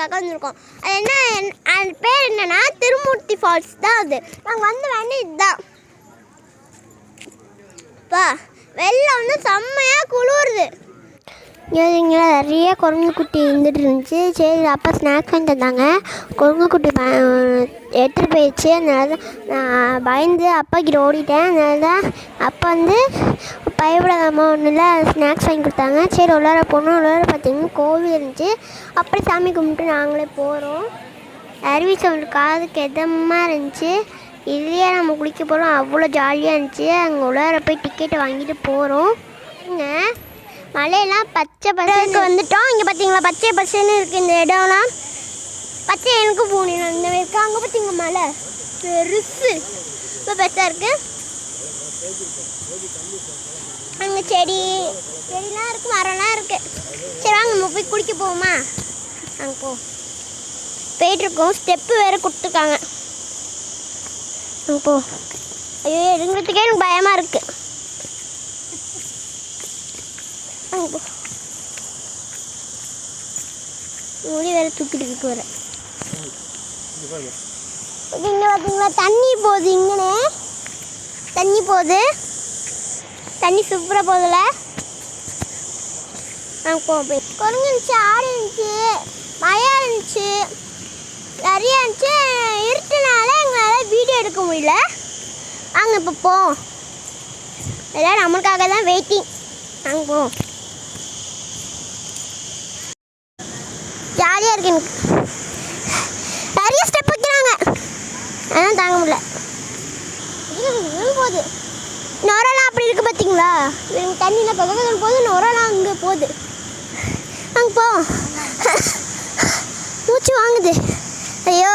பார்க்கறதுக்காக வந்திருக்கோம் அது என்ன அது பேர் என்னன்னா திருமூர்த்தி ஃபால்ஸ் தான் அது. நாங்கள் வந்து வேண்டிய இதுதான் பா வெள்ளம் வந்து செம்மையாக குளிருது. இங்கே நிறைய குரங்கு குட்டி இருந்துட்டு இருந்துச்சு. சரி அப்பா ஸ்நாக்ஸ் வாங்கி தந்தாங்க குரங்கு குட்டி ப எடுத்துகிட்டு போயிடுச்சு. அதனால தான் நான் பயந்து அப்பா கிட்ட ஓடிட்டேன். அதனால தான் அப்பா வந்து பயப்படாம ஒன்றும் இல்லை. ஸ்நாக்ஸ் வாங்கி கொடுத்தாங்க. சரி உள்ளார போனோம். உள்ளார பார்த்தீங்கன்னா கோவில் இருந்துச்சு. அப்புறம் சாமி கும்பிட்டு நாங்களே போகிறோம் அருவி சவுண்ட் காதுக்கு எதமாக இருந்துச்சு. இதுலேயே நம்ம குளிக்க போகிறோம் அவ்வளோ ஜாலியாக இருந்துச்சு. அங்கே உள்ளார போய் டிக்கெட்டை வாங்கிட்டு போகிறோம் இங்கே மலையெல்லாம் பச்சை பசங்க வந்துட்டோம். இங்கே பார்த்தீங்களா பச்சை பசன்னு இருக்குது இந்த இடம்லாம். பச்சை எனக்கு பூனினம் இந்த இருக்கு. அங்கே பார்த்தீங்க மலை பெருசு. இப்போ பெருசாக இருக்குது அங்கே செடி செடிலாம் இருக்குது மரம்லாம் இருக்குது சரி வாங்க நம்ம போய் குடிக்க போவோமா? அங்கே போ. போயிட்டுருக்கோம். ஸ்டெப்பு வேறு கொடுத்துருக்காங்க. அங்கே போ. ஐயோ எடுங்கிறதுக்கே எனக்கு பயமாக இருக்குது அங்கே போ. முடி வேறு தூக்கிட்டு வரேன் இங்கே பார்த்தீங்களா தண்ணி போகுது இங்கனே. தண்ணி போகுது. தண்ணி சூப்பராக போகுதுல ஆ போ போய் குரங்கு இருந்துச்சு. ஆடு இருந்துச்சு. மழையா இருந்துச்சு. நிறைய இருந்துச்சு. இருட்டுனால எங்களால் வீடியோ எடுக்க முடியல. வாங்க இப்போ போ. எல்லாம் நம்மளுக்காக தான் வெயிட்டிங் அங்கே போ. ஜாலியாக இருக்கு எனக்கு. நிறைய ஸ்டெப் வைக்கிறாங்க. அதான் தாங்க முடியல. அப்படி இருக்கு தண்ணியில் இப்போ தண்ணியில் பக்கம் போது நொரெல்லாம் அங்கே போகுது. அங்கே போ. மூச்சு வாங்குது. ஐயோ.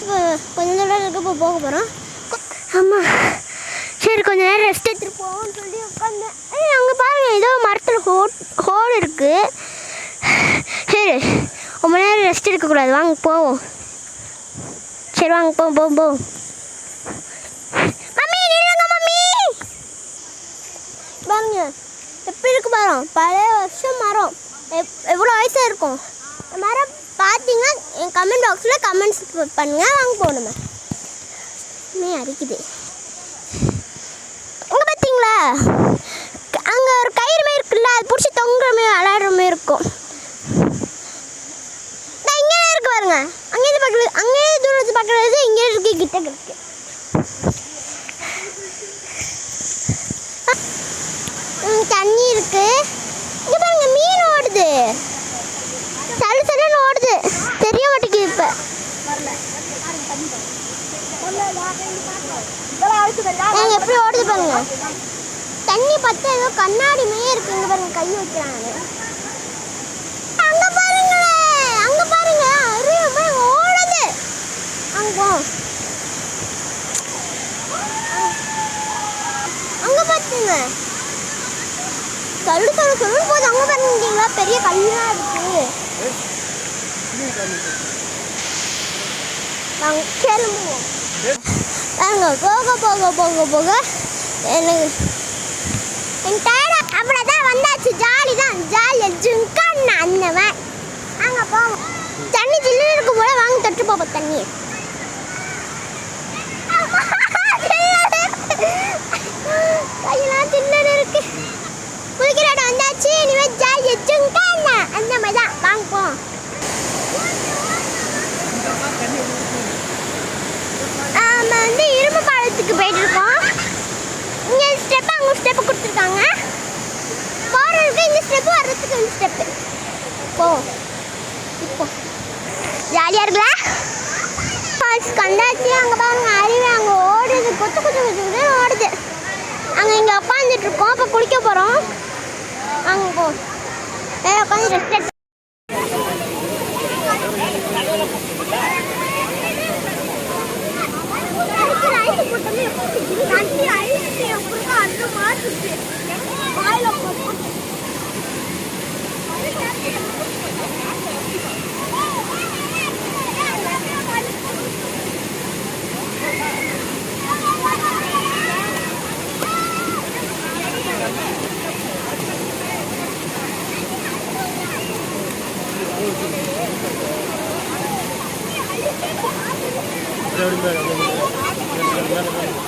இப்போ கொஞ்ச தூரம் இருக்க இப்போ போக போகிறோம் ஆமாம் சரி கொஞ்ச நேரம் ரெஸ்ட் எடுத்துகிட்டு போவோம்னு சொல்லி உட்காந்தேன். ஏய் அங்கே பாருங்க ஏதோ மரத்தில் ஹோல் ஹோல் இருக்குது சரி ரொம்ப நேரம் ரெஸ்ட் எடுக்கக்கூடாது. வாங்க போவோம். சரி வாங்க போவோம் போவோம் போவோம். பாருங்க. எப்படி இருக்கு மரம் பழைய வருஷம் மரம். எப் எவ்வளோ வயசாக இருக்கும்? மரம் பார்த்தீங்கன்னா என் கமெண்ட் பாக்ஸில் கமெண்ட்ஸ் பண்ணுங்க. வாங்க போகணுமே. மே அரிக்குது அங்கே பார்த்தீங்களா அங்கே ஒரு கயிறு மாரி இருக்குல்ல அது பிடிச்சி தொங்குற மாதிரி மாதிரி இருக்கும். நான் இங்கே இருக்கு பாருங்க. அங்கேருந்து பார்க்குறது அங்கேயே தூரத்து பார்க்குறது இங்கே இருக்கு கிட்ட இருக்கு ம், தண்ணி இருக்கு இங்க பாருங்க மீன் ஓடுது சல்லு சல்லுன்னு ஓடுது தெரிய மாட்டேங்குது இப்போ. ஏங்க எப்படி ஓடுது பாருங்க. தண்ணி பத்த ஏதோ கண்ணாடி மேயே இருக்கு. இங்க பாருங்க கை வைக்கிறாங்க. அங்க பாருங்களேன் அங்க பாருங்க. அருவி ஓடுது. அங்க போ. அங்க பாத்துங்க. தள்ளு தள்ளு போது அங்க பாருங்களா பெரிய கல்லாம் இருக்கு நாங்க கிளம்புவோம் நாங்கள் போக போக போக போக எனக்கு என் டயர்டா அவ்வளோதான் வந்தாச்சு ஜாலி தான் ஜாலி ஜுங்கன்னு அந்தவன் நாங்கள் போவோம் தண்ணி ஜில்லு இருக்கும் போல வாங்கி தொட்டு போவோம் தண்ணி கையெல்லாம் தின்னு இருக்கு. குளிக்கிற இடம் வந்தாச்சு. இனிமேல் ஜாலி ஜுங்கன்னு செகண்ட் ஸ்டெப்பு போ. இப்போ. ஜாலியாக இருக்குல்ல ஃபால்ஸ் கண்டாச்சு. அங்கே பாருங்க அருவி அங்கே ஓடுது. கொத்து கொத்து கொத்து ஓடுது. அங்கே இங்கே உட்காந்துட்டு இருக்கோம். இப்போ குளிக்க போகிறோம் அங்கே போ. உட்காந்து ரெஸ்ட் நான் அந்த மாதிரி Gracias.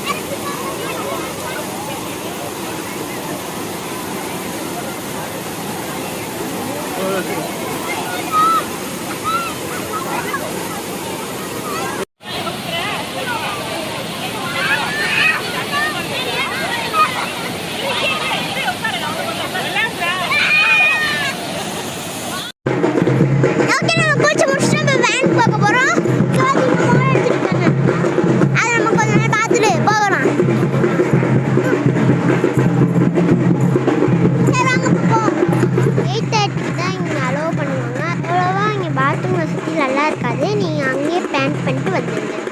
Là.